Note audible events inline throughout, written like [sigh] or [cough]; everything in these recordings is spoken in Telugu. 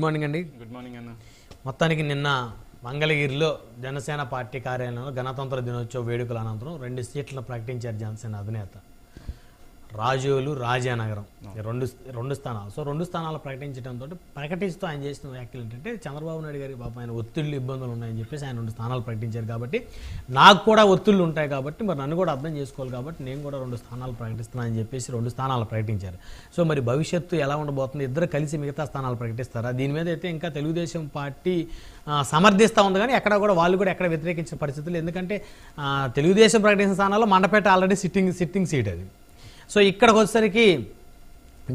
గుడ్ మార్నింగ్ అండి. గుడ్ మార్నింగ్ అన్న. మొత్తానికి నిన్న మంగళగిరిలో జనసేన పార్టీ కార్యాలయంలో గణతంత్ర దినోత్సవ వేడుకల అనంతరం రెండు సీట్లను ప్రకటించారు జనసేన అధినేత. రాజోలు రాజానగరం. రెండు రెండు స్థానాలు. సో రెండు స్థానాలు ప్రకటించడంతో ప్రకటిస్తూ ఆయన చేసిన వ్యాఖ్యలు ఏంటంటే చంద్రబాబు నాయుడు గారికి పాప ఆయన ఒత్తిళ్ళు ఇబ్బందులు ఉన్నాయని చెప్పేసి ఆయన రెండు స్థానాలు ప్రకటించారు కాబట్టి నాకు కూడా ఒత్తిళ్ళు ఉంటాయి కాబట్టి మరి నన్ను కూడా అర్థం చేసుకోవాలి కాబట్టి నేను కూడా రెండు స్థానాలు ప్రకటిస్తున్నానని చెప్పేసి రెండు స్థానాలు ప్రకటించారు. సో మరి భవిష్యత్తు ఎలా ఉండబోతుంది? ఇద్దరు కలిసి మిగతా స్థానాలు ప్రకటిస్తారా? దీని మీద అయితే ఇంకా తెలుగుదేశం పార్టీ సమర్థిస్తూ ఉంది కానీ ఎక్కడ కూడా వాళ్ళు కూడా ఎక్కడ వ్యతిరేకించిన పరిస్థితులు ఎందుకంటే తెలుగుదేశం ప్రకటించిన స్థానాల్లో Mandapeta already sitting sitting seat అది. సో ఇక్కడికి వచ్చేసరికి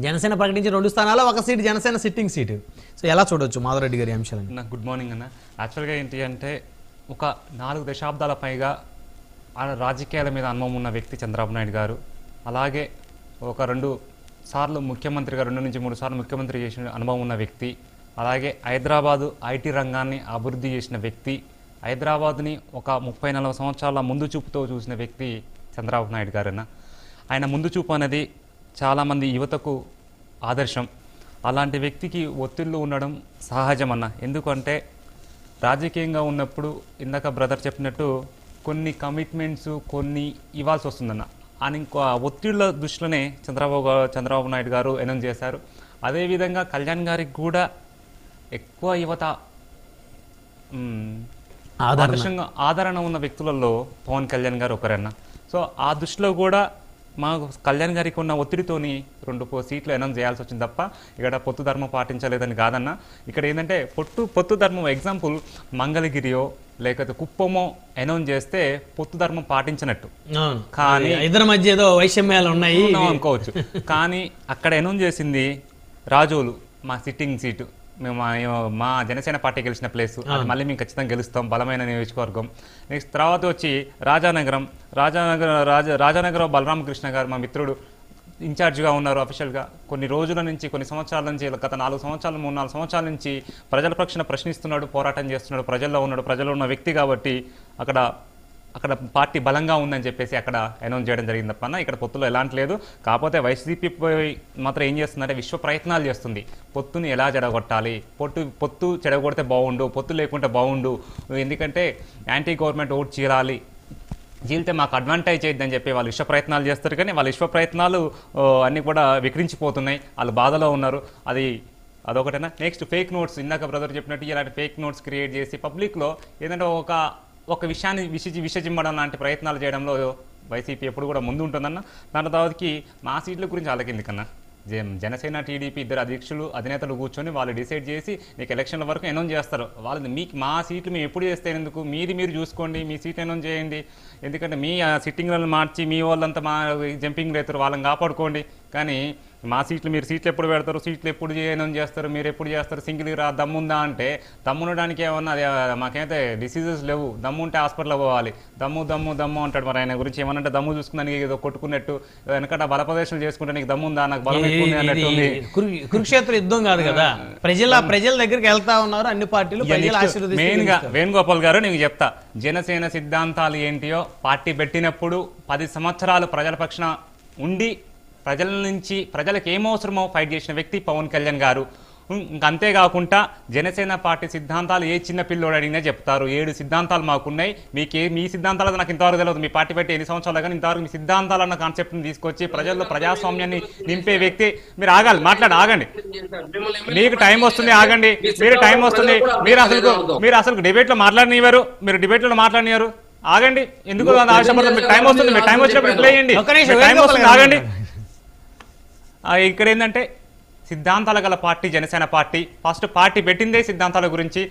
జనసేన ప్రకటించిన రెండు స్థానాల్లో ఒక seat Janasena sitting seat so ఎలా చూడొచ్చు మాధవరెడ్డి గారి అంశాలను? నాకు గుడ్ మార్నింగ్ అన్న. యాక్చువల్గా ఏంటి అంటే ఒక నాలుగు దశాబ్దాల పైగా రాజకీయాల మీద అనుభవం ఉన్న వ్యక్తి చంద్రబాబు నాయుడు గారు అలాగే ఒక రెండు సార్లు ముఖ్యమంత్రిగా రెండు నుంచి మూడు సార్లు ముఖ్యమంత్రి చేసిన అనుభవం ఉన్న వ్యక్తి అలాగే హైదరాబాదు ఐటీ రంగాన్ని అభివృద్ధి చేసిన వ్యక్తి హైదరాబాద్ని ఒక ముప్పై నలభై సంవత్సరాల ముందు చూపుతో చూసిన వ్యక్తి చంద్రబాబు నాయుడు గారన్న. ఆయన ముందు చూపు అనేది చాలామంది యువతకు ఆదర్శం. అలాంటి వ్యక్తికి ఒత్తిళ్ళు ఉండడం సహజమన్న. ఎందుకంటే రాజకీయంగా ఉన్నప్పుడు ఇందాక బ్రదర్ చెప్పినట్టు కొన్ని కమిట్మెంట్స్ కొన్ని ఇవ్వాల్సి వస్తుందన్న. అని ఇంకో ఒత్తిళ్ళ దృష్టిలోనే చంద్రబాబు చంద్రబాబు నాయుడు గారు అనౌన్స్ చేశారు. అదేవిధంగా కళ్యాణ్ గారికి కూడా ఎక్కువ యువత. ఆదర్శంగా ఆదరణ ఉన్న వ్యక్తులలో పవన్ కళ్యాణ్ గారు ఒకరన్న. సో ఆ దృష్టిలో కూడా మా కళ్యాణ్ గారికి ఉన్న ఒత్తిడితోని రెండు సీట్లు అనౌన్స్ చేయాల్సి వచ్చింది తప్ప ఇక్కడ పొత్తు ధర్మం పాటించలేదని కాదన్న. ఇక్కడ ఏంటంటే పొట్టు పొత్తు ధర్మం ఎగ్జాంపుల్ మంగళగిరియో లేకపోతే కుప్పమో అనౌన్స్ చేస్తే పొత్తు ధర్మం పాటించినట్టు. కానీ ఇద్దరి మధ్య ఏదో వైషమ్యాలు ఉన్నాయి. ఉన్నాం అనుకోవచ్చు. కానీ అక్కడ అనౌన్స్ చేసింది రాజోలు మా సిట్టింగ్ సీటు మేము మా- జనసేన పార్టీ గెలిచిన ప్లేస్ అది మళ్ళీ మేము ఖచ్చితంగా గెలుస్తాం బలమైన నియోజకవర్గం. నెక్స్ట్ తర్వాత వచ్చి రాజానగరం. రాజానగరం రాజా రాజానగరం బలరామకృష్ణ గారు మా మిత్రుడు. ఇన్ఛార్జ్గా ఉన్నారు అఫీషియల్గా కొన్ని రోజుల నుంచి కొన్ని సంవత్సరాల నుంచి గత నాలుగు సంవత్సరాలు మూడు నాలుగు సంవత్సరాల నుంచి ప్రజల పక్షాన ప్రశ్నిస్తున్నాడు పోరాటం చేస్తున్నాడు ప్రజల్లో ఉన్నాడు ప్రజల్లో ఉన్న వ్యక్తి కాబట్టి అక్కడ అక్కడ పార్టీ బలంగా ఉందని చెప్పేసి అక్కడ అనౌన్స్ చేయడం జరిగింది తప్ప ఇక్కడ పొత్తులో ఎలాంటి లేదు. కాకపోతే వైసీపీ పోయి మాత్రం ఏం చేస్తుందంటే విశ్వ ప్రయత్నాలు చేస్తుంది. పొత్తుని ఎలా చెడగొట్టాలి? పొత్తు పొత్తు చెడగొడితే బాగుండు పొత్తు లేకుంటే బాగుండు ఎందుకంటే యాంటీ గవర్నమెంట్ ఓట్ చీరాలి. చీలితే మాకు అడ్వాంటేజ్ చేయొద్దని చెప్పి వాళ్ళు విశ్వ ప్రయత్నాలు చేస్తారు కానీ వాళ్ళ విశ్వ ప్రయత్నాలు అన్నీ కూడా వికరించిపోతున్నాయి. వాళ్ళు బాధలో ఉన్నారు. అది అదొకటేనా? Next fake notes. ఇందాక బ్రదర్ చెప్పినట్టు ఇలాంటి ఫేక్ నోట్స్ క్రియేట్ చేసి పబ్లిక్లో ఏదంటే ఒక ఒక విషయాన్ని విషజి విషజిమ్మడం లాంటి ప్రయత్నాలు చేయడంలో వైసీపీ ఎప్పుడు కూడా ముందు ఉంటుందన్న. దాని తర్వాతకి మా సీట్ల గురించి ఆలోకింది జన- జనసేన టీడీపీ ఇద్దరు అధ్యక్షులు అధినేతలు కూర్చొని వాళ్ళు డిసైడ్ చేసి మీకు ఎలక్షన్ల వరకు అనౌన్స్ చేస్తారు. వాళ్ళని మీకు మా సీట్లు మేము ఎప్పుడు చేస్తే ఎందుకు? మీది మీరు చూసుకోండి మీ సీట్ అనౌన్స్ చేయండి. ఎందుకంటే మీ ఆ సిట్టింగ్లను మార్చి మీ వాళ్ళంతా మా జంపింగ్ రైతులు వాళ్ళని కాపాడుకోండి. కానీ మా సీట్లు మీరు సీట్లు ఎప్పుడు పెడతారు? సీట్లు ఎప్పుడు అనౌన్స్ చేస్తారు? మీరు ఎప్పుడు చేస్తారు? సింగిల్ రా దమ్ముందా అంటే దమ్మునడానికి ఏమన్నా మాకైతే డిసీజెస్ లేవు. దమ్ము ఉంటే హాస్పిటల్ పోవాలి. దమ్ము దమ్ము దమ్ము అంటాడు మరి ఆయన గురించి. ఏమనంటే దమ్ము చూసుకున్నానికి ఏదో కొట్టుకున్నట్టు వెనకట బలప్రదేశాలు చేసుకుంటే నీకు దమ్ముందా నాకు బలం ఎక్కువ ఉంది అన్నట్టు ఉంది. ఇది కురు- కురుక్షేత్ర యుద్ధం కాదు కదా? ప్రజల ప్రజల దగ్గరికి వెళ్తా ఉన్నారు. అన్ని పార్టీలు మెయిన్గా. వేణుగోపాల్ గారు నీకు చెప్తా. జనసేన సిద్ధాంతాలు ఏంటియో? పార్టీ పెట్టినప్పుడు పది సంవత్సరాలు ప్రజల పక్షాన ఉండి ప్రజల నుంచి ప్రజలకు ఏం అవసరమో ఫైట్ చేసిన వ్యక్తి పవన్ కళ్యాణ్ గారు. ఉం, ఇంకా అంతేకాకుండా జనసేన పార్టీ సిద్ధాంతాలు ఏ చిన్న పిల్లోడు అడిగినా చెప్తారు. ఏడు సిద్ధాంతాలు మాకున్నాయి. మీకే మీ సిద్ధాంతాలు నాకు ఇంతవరకు తెలియదు మీ పార్టీ పెట్టి ఎన్ని సంవత్సరాలు కానీ ఇంతవరకు మీ సిద్ధాంతాలు అన్న కాన్సెప్ట్ని తీసుకొచ్చి ప్రజల్లో ప్రజాస్వామ్యాన్ని నింపే వ్యక్తి. మీరు ఆగాలి మాట్లాడి ఆగండి. మీకు టైం వస్తుంది ఆగండి. మీరు టైం వస్తుంది. మీరు అసలు మీరు అసలు డిబేట్లో మాట్లాడనివ్వరు మీరు డిబేట్లో మాట్లాడనివ్వరు ఆగండి. ఎందుకు అంత ఆశపడతారు? మీకు టైం వస్తుంది. మీకు టైం వచ్చినప్పుడు ప్లే చేయండి. టైం వస్తుంది ఆగండి. ఇక్కడ ఏంటంటే సిద్ధాంతాల గల party Janasena party. First party పెట్టిందే సిద్ధాంతాల గురించి.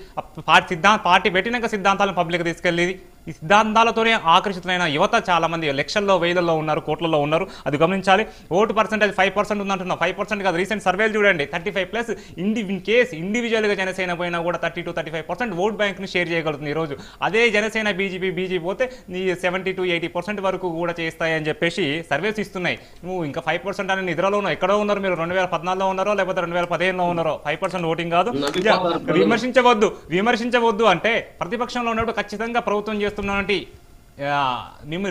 పార్టీ సిద్ధా పార్టీ పెట్టినాక సిద్ధాంతాలను పబ్లిక్ తీసుకెళ్ళేది. ఈ సిద్ధాంతాలతోనే ఆకర్షితులైన యువత చాలా మంది లక్షల్లో వేలలో ఉన్నారు కోట్లలో ఉన్నారు. అది గమనించాలి. ఓటు పర్సెంటేజ్ ఫైవ్ పర్సెంట్ ఉందంటున్నా ఫైవ్ పర్సెంట్ కాదు రీసెంట్ సర్వేలు చూడండి. థర్టీ ఫైవ్ ప్లస్ ఇండి ఇన్ కేస్ ఇండివిజువల్గా జనసేన పోయినా కూడా thirty to thirty five percent vote బ్యాంక్ని share చేయగలుగుతుంది ఈ రోజు. అదే జనసేన బీజేపీ బీజేపీ పోతే నీ సెవెంటీ టు ఎయిటీ పర్సెంట్ వరకు కూడా చేస్తాయని చెప్పేసి సర్వేస్ ఇస్తున్నాయి. నువ్వు ఇంకా ఫైవ్ పర్సెంట్ అని నిద్రలో ఉన్నావు. ఎక్కడో ఉన్నారు మీరు? రెండు వేల పద్నాలుగులో ఉన్నారో లేకపోతే రెండు వేల పదిహేనులో ఉన్నారో? ఫైవ్ పర్సెంట్ ఓటింగ్ కాదు. విమర్శించవద్దు. విమర్శించవద్దు అంటే ప్రతిపక్షంలో ఉన్నప్పుడు ఖచ్చితంగా ప్రభుత్వం చేస్తున్నటువంటి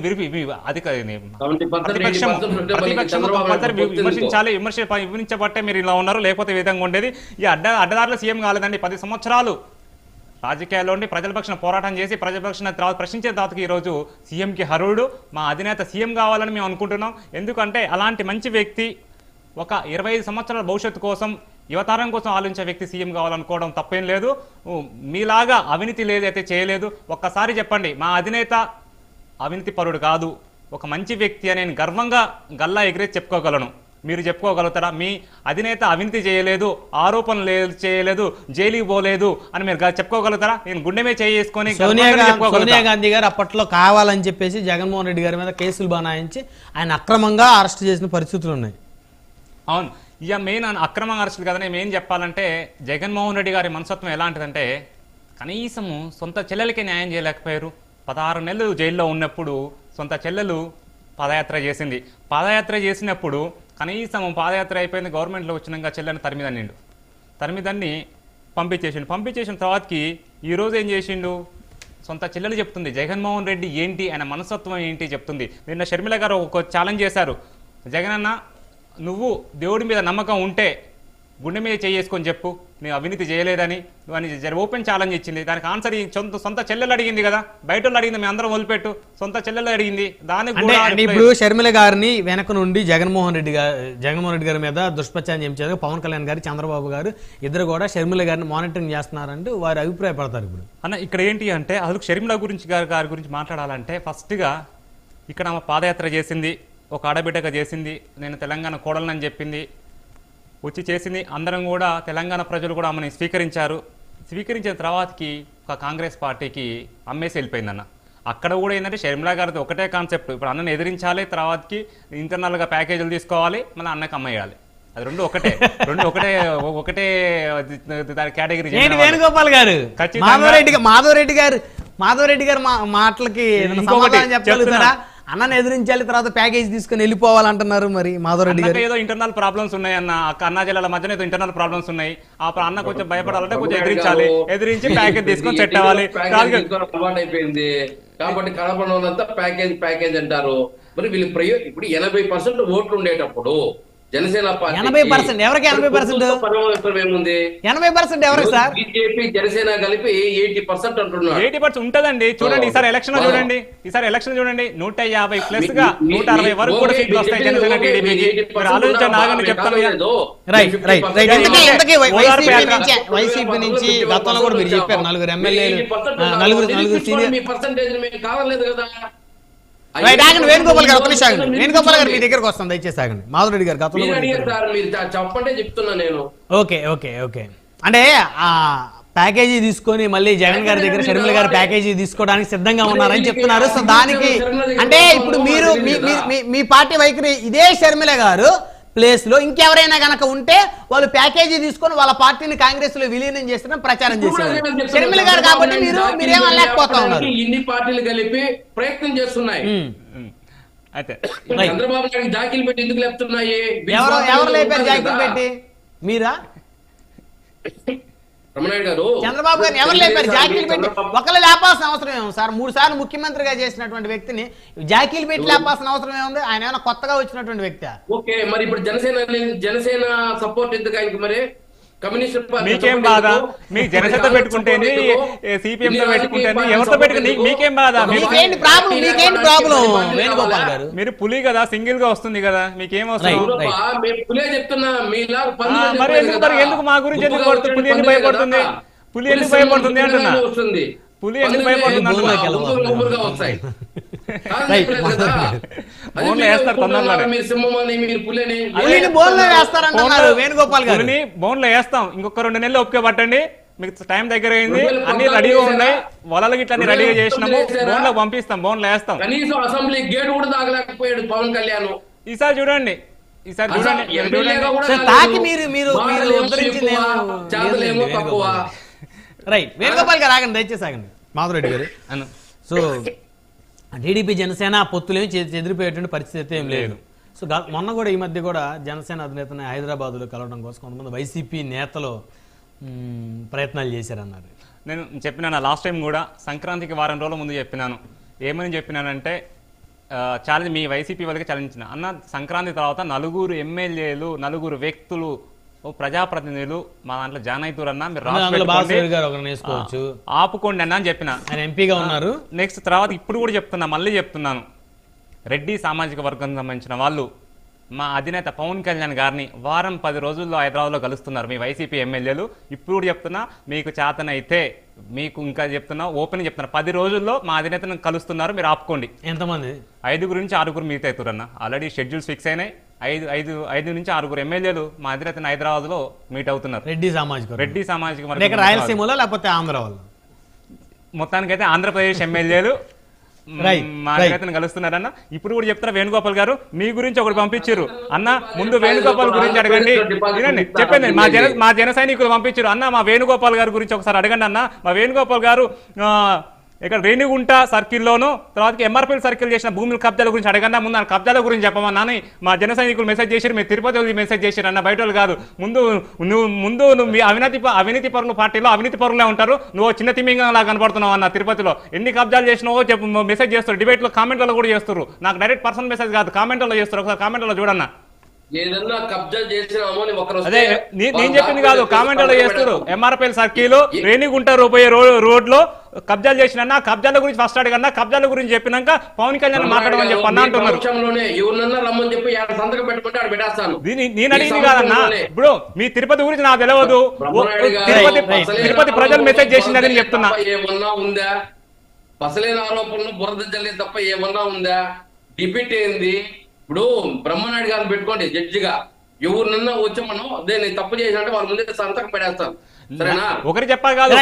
విరిపి మీ- అధిక ని- 70% ప్రతిపక్షం 80% ఉంటే మనకి ప్రతిపక్షం చంద్రబాబు కంపల్సరీ నాయుడు గుర్తు విమర్శించాలి. విమర్శ విమర్శించబట్టే మీరు ఇలా ఉన్నారు. లేకపోతే విధంగా ఉండేది. ఈ అడ్డ అడ్డదారులు సీఎం కాలేదండి. పది సంవత్సరాలు రాజకీయాల్లో ఉండి ప్రజల పక్షాన పోరాటం చేసి ప్రజల పక్షాన తర్వాత ప్రశ్నించే తర్వాతకి ఈరోజు సీఎంకి హరుడు. మా అధినేత సీఎం కావాలని మేము అనుకుంటున్నాం. ఎందుకంటే అలాంటి మంచి వ్యక్తి ఒక ఇరవై ఐదు సంవత్సరాల భవిష్యత్తు కోసం యువతరం కోసం ఆలోచించే వ్యక్తి సీఎం కావాలనుకోవడం తప్పేం లేదు. మీలాగా అవినీతి లేదైతే చేయలేదు. ఒక్కసారి చెప్పండి మా అధినేత అవినీతి పరుడు కాదు. ఒక మంచి వ్యక్తి అని నేను గర్వంగా గల్లా ఎగిరేసి చెప్పుకోగలను. మీరు చెప్పుకోగలుగుతారా? మీ అధినేత అవినీతి చేయలేదు ఆరోపణలు చేయలేదు జైలుకి పోలేదు అని మీరు చెప్పుకోగలుగుతారా? నేను గుండె మీద చేసుకొని సోనియా గాంధీ సోనియా గాంధీ గారు అప్పట్లో కావాలని చెప్పేసి జగన్మోహన్ రెడ్డి గారి మీద కేసులు బనాయించి ఆయన అక్రమంగా అరెస్ట్ చేసిన పరిస్థితులు ఉన్నాయి. అవును. ఇక మెయిన్ అక్రమంగా అరెస్టులు కదా నేను ఏం చెప్పాలంటే జగన్మోహన్ రెడ్డి గారి మనస్తత్వం ఎలాంటిదంటే కనీసము సొంత చెల్లెలకి న్యాయం చేయలేకపోయారు. పదహారు నెలలు జైల్లో ఉన్నప్పుడు సొంత చెల్లెలు పాదయాత్ర చేసింది. పాదయాత్ర చేసినప్పుడు కనీసం పాదయాత్ర అయిపోయింది గవర్నమెంట్లో వచ్చినాక చెల్లెని తరిమిదన్నిండు తరిమిదాన్ని పంపించేసిండు. పంపించేసిన తర్వాతకి ఈరోజు ఏం చేసిండు? సొంత చెల్లెలు చెప్తుంది జగన్మోహన్ రెడ్డి ఏంటి? ఆయన మనస్తత్వం ఏంటి? చెప్తుంది. నిన్న షర్మిల గారు ఒక ఛాలెంజ్ చేశారు. జగన్ అన్న నువ్వు దేవుడి మీద నమ్మకం ఉంటే గుండె మీద చేసుకొని చెప్పు. నేను అవినీతి చేయలేదని అని జర ఓపెన్ ఛాలెంజ్ ఇచ్చింది. దానికి ఆన్సర్ సొంత సొంత చెల్లెలు అడిగింది కదా. బయట వాళ్ళు అడిగింది మేము అందరం వదిలిపెట్టు. సొంత చెల్లెలు అడిగింది. దానికి ఇప్పుడు షర్మిల గారిని వెనక నుండి జగన్మోహన్ రెడ్డి గారు జగన్మోహన్ రెడ్డి గారి మీద దుష్ప్రచారం చేయించారు పవన్ కళ్యాణ్ గారు చంద్రబాబు గారు. ఇద్దరు కూడా షర్మిల గారిని మానిటరింగ్ చేస్తున్నారంటూ వారు అభిప్రాయపడతారు ఇప్పుడు. అన్న ఇక్కడ ఏంటి అంటే అసలు షర్మిల గురించి గారి గారి గురించి మాట్లాడాలంటే ఫస్ట్గా ఇక్కడ ఆమె పాదయాత్ర చేసింది. ఒక ఆడబిడ్డగా చేసింది నేను తెలంగాణ కోడలనని చెప్పింది. వచ్చి చేసింది అందరం కూడా తెలంగాణ ప్రజలు కూడా ఆమెను స్వీకరించారు. స్వీకరించిన తర్వాతకి ఒక కాంగ్రెస్ పార్టీకి అమ్మేసి వెళ్ళిపోయిందన్న. అక్కడ కూడా ఏంటంటే షర్మిలా గారిది ఒకటే కాన్సెప్ట్. ఇప్పుడు అన్నని ఎదిరించాలి తర్వాతకి ఇంటర్నల్గా ప్యాకేజీలు తీసుకోవాలి మళ్ళీ అన్నకి అమ్మేయాలి అది రెండు ఒకటే. రెండు ఒకటే ఒకటే దాని కేటగిరీ వేణుగోపాల్ గారు. మాధవరెడ్డి మాధవరెడ్డి గారు మాధవరెడ్డి గారు మా మాటలకి అన్నని ఎదిరించాలి తర్వాత ప్యాకేజ్ తీసుకొని వెళ్ళిపోవాలంటున్నారు మరి మాధవరెడ్డి గారు. ఏదో ఇంటర్నల్ ప్రాబ్లమ్స్ ఉన్నాయి అన్న అన్నా జిల్లాల మధ్యన ఏదో ఇంటర్నల్ ప్రాబ్లమ్స్ ఉన్నాయి. ఆ అన్న కొంచెం భయపడాలంటే కొంచెం ఎదిరించాలి. ఎదిరించి ప్యాకేజ్ తీసుకొని సెట్ అవ్వాలి. అయిపోయింది. కాబట్టి కడప ప్యాకేజ్ ప్యాకేజ్ అంటారు. మరి వీళ్ళు ప్రయో ఇప్పుడు ఎనభై పర్సెంట్ ఓట్లు ఉండేటప్పుడు జనసేన పార్టీ 80% ఎవరికి 80%? పరమేశ్వరం ఏముంది? ఎనభై పర్సెంట్ ఎవరికి సార్? బీజేపీ జనసేన కలిపి ఎయిటీ పర్సెంట్ అంటున్నారు. ఎయిటీ పర్సెంట్ ఉంటదండి. చూడండి ఈసారి ఎలక్షన్ చూడండి. ఈసారి ఎలక్షన్ చూడండి. నూట యాభై ప్లస్గా నూట అరవై వరకు కూడా సీట్లు వస్తాయి జనసేన టీడీపీకి. మీరు మీరు 80% ఆలోచించండి ఉన్నారు, ఆగని మీకు చెప్తాను. Right right right. 50% ఇంతకీ ఇంతకీ వై- ఓదార్పు వైసీపీ. నుంచి వైసీపీ నుంచి గతంలో కూడా మీరు చెప్పారు నలుగురు ఎమ్మెల్యేలు 80% ఆ, నలుగురు. నలుగురు సీనియర్ మీ పర్సంటేజ్ కావలేదు కదా. ఆగండి వేణుగోపాల్ గారు ఒక నిమిషం ఆగండి. వేణుగోపాల్ గారు మీ దగ్గరకు వస్తాం దయచేసి ఆగండి. మాధురెడ్డి గారు గతంలో చెప్పంటే చెప్తున్నా నేను. Okay okay okay. అంటే ఆ ప్యాకేజీ తీసుకొని మళ్ళీ జగన్ గారి దగ్గర షర్మిల గారి ప్యాకేజీ తీసుకోవడానికి సిద్ధంగా ఉన్నారని చెప్తున్నారు. సో దానికి అంటే ఇప్పుడు మీరు మీ- మీ- మీ- మీ పార్టీ వైఖరి ఇదే షర్మిల గారు. ప్లేస్లో ఇంకెవరైనా గనక ఉంటే వాళ్ళు ప్యాకేజీ తీసుకొని వాళ్ళ పార్టీని కాంగ్రెస్లో విలీనం చేసిన ప్రచారం చేసేవారు షర్మిల గారు కాబట్టి మీరు మీరేం అనలేకపోతా ఉన్నారు ఇన్ని పార్టీలు కలిపి ప్రయత్నం చేస్తున్నాయి. అయితే. చంద్రబాబు నాయుడు జాకీలు పెట్టి ఎందుకు లేపుతున్నాయి? ఎవరు ఎవరు లేపారు జాకీలు. పెట్టి? మీరా? రమణాయుడు గారు చంద్రబాబు గారిని ఎవరు లేపారు? జాకీలు పెట్టి ఒకళ్ళు లేపాల్సిన అవసరం ఏముంది సార్? మూడు సార్లు ముఖ్యమంత్రిగా చేసినటువంటి వ్యక్తిని జాకీలు పెట్టి లేపాల్సిన అవసరం ఏముంది? ఆయన ఏమైనా కొత్తగా వచ్చినటువంటి వ్యక్తి? ఓకే మరి ఇప్పుడు జనసేన జనసేన సపోర్ట్ ఎందుకు ఆయనకి మరి? మీకేం బాధ? మరి జనసేన పెట్టుకుంటేనే? సిపిఎం తో పెట్టుకుంటేనే ఎవరితో పెట్టుకుని మీకేం బాధ? ఎందుకు? మీకు- మీకేంటి ప్రాబ్లం? మీకేంటి ప్రాబ్లం? వేణుగోపాల్ గారు. మీరు పులి కదా సింగిల్గా వస్తుంది కదా మీకేం ఆ, మరి ఎందుకు మా గురించి ఎందుకు పడుతుంది పులి ఎందుకు భయపడుతుంది? పులి ఎందుకు భయపడుతుంది అంటున్నా. వస్తుంది. పులి ఎందుకు [laughs] వేస్తారంటున్నారు వేణుగోపాల్ గారు. బోన్లో వేస్తాం. ఇంకొక రెండు నెలలు ఒప్పుకే పట్టండి. మీకు టైం దగ్గర అయింది అన్ని రెడీగా? ఉన్నాయి. వలలు గిట్ల అన్ని రెడీగా చేసినాము? బోన్లో పంపిస్తాం. బోన్లో వేస్తాం. కనీసం అసెంబ్లీ గేట్ కూడా తాగలేకపోయాడు పవన్ కళ్యాణ్. ఈసారి చూడండి. ఈసారి చూడండి. తాకి మీరు- మీరు- మీరు రైట్. వేణుగోపాల్ గారు ఆగండి దయచేసి ఆగండి. మాధురెడ్డి గారు. సో టీడీపీ జనసేన పొత్తులేమి చెదిరిపోయేటువంటి పరిస్థితి అయితే ఏం లేదు. సో మొన్న కూడా ఈ మధ్య కూడా జనసేన అధినేతని హైదరాబాద్లో కలవడం కోసం కొంతమంది వైసీపీ నేతలు ప్రయత్నాలు చేశారన్నారు. నేను చెప్పినాను లాస్ట్ టైం కూడా సంక్రాంతికి వారం రోజుల ముందు చెప్పినాను. ఏమని చెప్పినానంటే ఛాలెంజ్ మీ వైసీపీ వాళ్ళకి ఛాలెంజ్ అన్న సంక్రాంతి తర్వాత నలుగురు ఎమ్మెల్యేలు నలుగురు వ్యక్తులు ఓ ప్రజాప్రతినిధులు మా దాంట్లో జాయిన్ అవుతారు అన్న మీరు ఆపుకోండి అన్న అని చెప్పిన. ఆయన ఎంపీగా ఉన్నారు. నెక్స్ట్ తర్వాత ఇప్పుడు కూడా చెప్తున్నా మళ్ళీ చెప్తున్నాను. రెడ్డి సామాజిక వర్గం సంబంధించిన వాళ్ళు మా అధినేత పవన్ కళ్యాణ్ గారిని వారం పది రోజుల్లో హైదరాబాద్లో కలుస్తున్నారు మీ వైసీపీ ఎమ్మెల్యేలు. ఇప్పుడు కూడా చెప్తున్నా మీకు చేతనైతే మీకు ఇంకా చెప్తున్నా ఓపెన్ చెప్తున్నా పది రోజుల్లో మా అధినేతను కలుస్తున్నారు మీరు ఆపుకోండి. ఎంతమంది? ఐదుగురు నుంచి ఆరుగురు మీట్ అవుతారన్న. ఆల్రెడీ షెడ్యూల్స్ ఫిక్స్ అయినాయి. ఐదు ఐదు ఐదు నుంచి ఆరుగురు ఎమ్మెల్యేలు మా అధినేతను హైదరాబాద్లో మీట్ అవుతున్నారు. రెడ్డి సామాజిక. రెడ్డి సామాజిక వర్గం రాయలసీమలో లేకపోతే ఆంధ్ర వాళ్ళు? మొత్తానికైతే ఆంధ్రప్రదేశ్ ఎమ్మెల్యేలు Right, మా right. నేతను కలుస్తున్నారన్న. ఇప్పుడు కూడా చెప్తారా వేణుగోపాల్ గారు మీ గురించి ఒకటి పంపించారు. అన్న ముందు వేణుగోపాల్ గురించి అడగండి. వినండి చెప్పండి మా జన మా జన సైనికులు పంపించారు. అన్న మా వేణుగోపాల్ గారి గురించి ఒకసారి అడగండి అన్న. మా వేణుగోపాల్ గారు ఆ, ఇక్కడ రేణిగుంట సర్కిల్లోను తర్వాత ఎంఆర్పీఎల్ సర్కిల్ చేసిన భూముల కబ్జాల గురించి అడగన్నా ముందు ఆయన కబ్జాల గురించి చెప్పమన్నా మా జన సైనికులు మెసేజ్ చేశారు మీరు తిరుపతి వాళ్ళు మెసేజ్ చేశారు అన్న బయట వాళ్ళు కాదు. ముందు నువ్వు ముందు నువ్వు అవినీతి ప- అవినీతి పరులు పార్టీలో అవినీతి పరులే ఉంటారు. నువ్వు చిన్న తిమ్మింగంలా లాగా కనపడుతున్నావు అన్న తిరుపతిలో. ఎన్ని కబ్జాలు చేసినావో చెప్పు మెసేజ్ చేస్తారు. డిబేట్లో కామెంట్లలో కూడా చేస్తారు నాకు డైరెక్ట్ పర్సనల్ మెసేజ్ కాదు కామెంట్లలో చేస్తారు ఒకసారి కామెంట్లలో చూడన్నా. ఏదన్నా కబ్జా చేసినామో అని ఒకరు అదే వస్తే నే- నేను చెప్పింది కాదు చేస్తారు. ఎంఆర్పిఎల్ సర్కిల్ రేణిగుంట పోయే రో- రోడ్లో కబ్జాలు చేసిన కబ్జాల గురించి ఫస్ట్ అడిగన్నా కబ్జాల గురించి చెప్పినాక పవన్ కళ్యాణ్ మాట్లాడమని చెప్పి అన్న మీ అంటున్నారు. పక్షంలోనే ఎవరినన్నా రమ్మని చెప్పి ఆడ సంతకం పెట్టుకుంటే ఆడ పెట్టేస్తాను. దీని నేను అడిగింది కాదన్నా. ఇప్పుడు మీ తిరుపతి గురించి నాకు తెలియదు తిరుపతి తిరుపతి ప్రజలు మెసేజ్ చేసిందని చెప్తున్నా. ఏమన్నా ఉందా? పసలేని ఆరోపణలు బురద జల్లే తప్ప ఏమన్నా ఉందా? డిబేట్ ఏంది? ఇప్పుడు బ్రహ్మనాయుడు గారిని పెట్టుకోండి జడ్జిగా. ఎవరినన్నా వచ్చి మనం దేన్ని తప్పు చేసినట్టే వాళ్ళ ముందే సంతకం సరేనా? ఒకటి చెప్పాలి కాదు.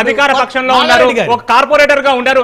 అధికార పక్షంలో ఉన్నారు. ఒక కార్పొరేటర్గా ఉన్నారు.